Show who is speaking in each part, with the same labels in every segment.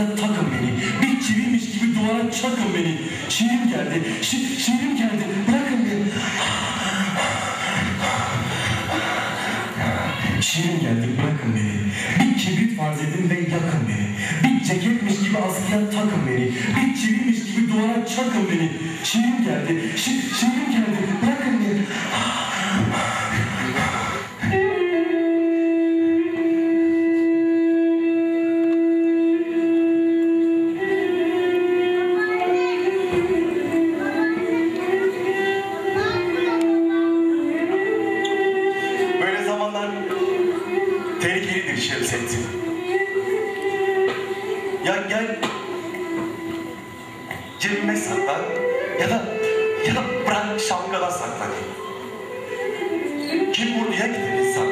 Speaker 1: askıya takın beni. Bir çiviymiş gibi duvara çakın beni. Şiirim geldi, şi şiirim geldi. Bırakın beni. Şiirim geldi, bırakın beni. Bir kibrit farz edin ve yakın beni. Bir ceketmiş gibi askıya takın beni. Bir çiviymiş gibi duvara çakın beni. Şiirim geldi, şi şiirim geldi.
Speaker 2: Tehlikelidir Şemsettin. Ya gel cebime saklan ya da ya da bırak şapkana saklan. Kim buraya gider insan?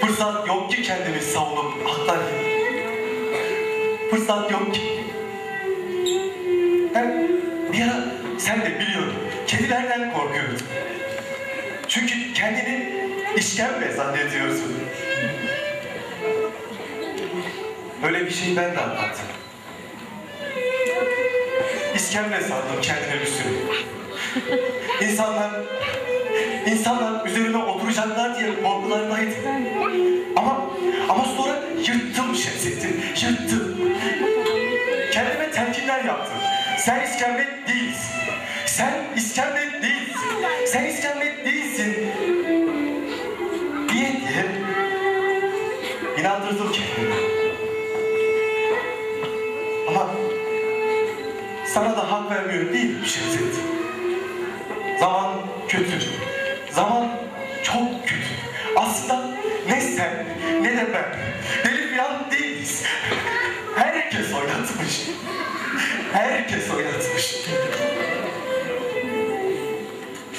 Speaker 2: Fırsat yok ki kendimi savunup aklanayım. Fırsat yok ki. Ben bir ara sen de biliyorum kedilerden korkuyorum. Çünkü kendini işkembe zannediyorsun. Böyle bir şey ben de anlattım. İskemle sandım kendime bir sürü. İnsanlar, insanlar üzerime oturacaklar diye korkulardaydım. Ama, ama sonra yırttım Şemsettin, yırttım. Kendime telkinler yaptım. Sen iskemle değilsin. Sen iskemle değilsin. Sen iskemle değilsin. Diye diye inandırdım kendimi. Sana da hak vermiyorum değil mi Şemsettin? Zaman kötü. Zaman çok kötü. Aslında ne sen ne de ben. Deli falan değiliz. Herkes oynatmış. Herkes oynatmış.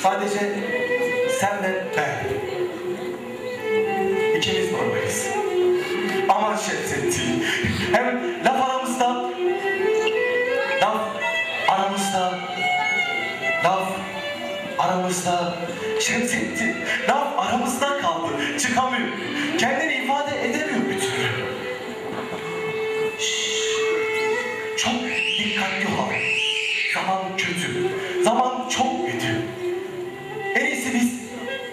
Speaker 2: Sadece sen ve ben. İkimiz normaliz. Aman Şemsettin. Hem aramızda. Şemsettin, laf aramızda kaldı. Çıkamıyor. Kendini ifade edemiyor bir türlü. Çok dikkatli ol. Zaman kötü. Zaman çok kötü. En iyisi biz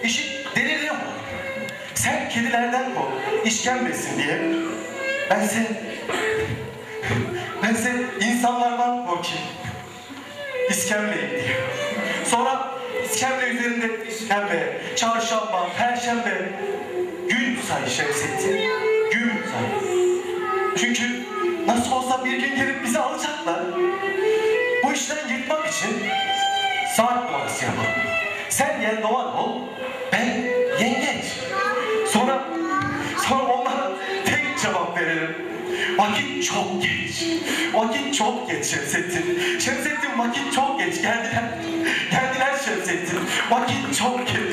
Speaker 2: işi delirine yapalım. Sen kedilerden kork, işkembesin diye. Bense, bense insanlardan korkayım. İskemleyim diye. Sonra iskemle üzerinde işkembe, çarşamba, perşembe. Gün say Şemsettin, gün say. Çünkü nasıl olsa bir gün gelip bizi alacaklar. Bu işleri yıkmak için saat numarası yapalım. Sen Yeldovan ol, ben yengeç. Sonra, sonra onlara tek cevap verelim. Vakit çok geç. Vakit çok geç Şemsettin. Şemsettin vakit çok geç. Geldiler. Geldiler Şemsettin. Vakit çok geç.